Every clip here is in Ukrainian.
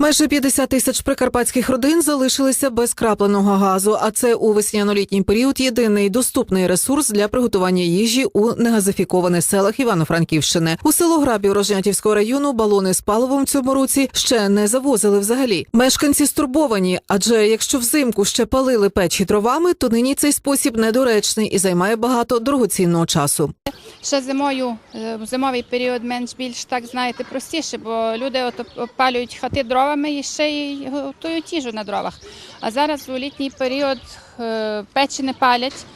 Майже 50 тисяч прикарпатських родин залишилися без крапленого газу, а це у весняно-літній період єдиний доступний ресурс для приготування їжі у негазифікованих селах Івано-Франківщини. У село Грабів Рожнятівського району балони з паливом цьому році ще не завозили взагалі. Мешканці стурбовані, адже якщо взимку ще палили печі дровами, то нині цей спосіб недоречний і займає багато дорогоцінного часу. Ще зимою, е, зимовий період менш більш так знаєте простіше, бо люди опалюють хати дровами і ще й готують їжу на дровах. А зараз у літній період е, печі не палять,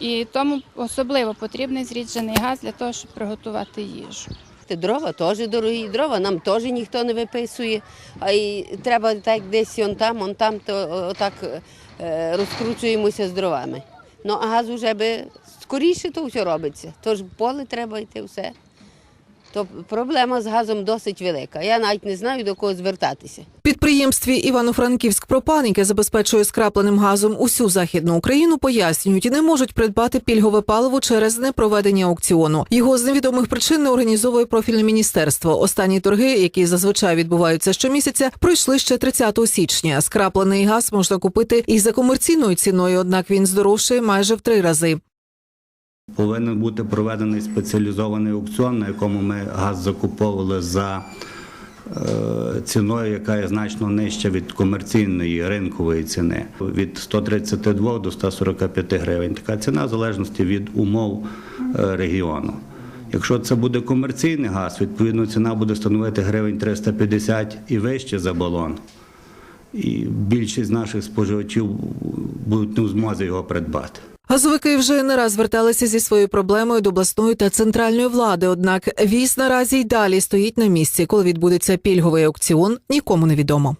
і тому особливо потрібний зріджений газ для того, щоб приготувати їжу. Дрова теж дорогі, дрова нам теж ніхто не виписує. А і треба так десь он там, он там, то отак е, розкручуємося з дровами. Ну а газ вже би скоріше то все робиться. Тож поле треба йти все. То проблема з газом досить велика. Я навіть не знаю до кого звертатися. Підприємстві Івано-Франківськ Пропан, яке забезпечує скрапленим газом усю західну Україну, пояснюють, не можуть придбати пільгове паливо через непроведення аукціону. Його з невідомих причин не організовує профільне міністерство. Останні торги, які зазвичай відбуваються щомісяця, пройшли ще 30 січня. Скраплений газ можна купити і за комерційною ціною, однак він здорожчає майже в три рази. Повинен бути проведений спеціалізований аукціон, на якому ми газ закуповували за е, ціною, яка є значно нижча від комерційної ринкової ціни від 132 до 145 гривень. Така ціна в залежності від умов е, регіону. Якщо це буде комерційний газ, відповідно ціна буде становити гривень 350 і вище за балон. І більшість наших споживачів будуть не в змозі його придбати. Газовики вже не раз зверталися зі своєю проблемою до обласної та центральної влади. Однак віз наразі й далі стоїть на місці. Коли відбудеться пільговий аукціон, нікому не відомо.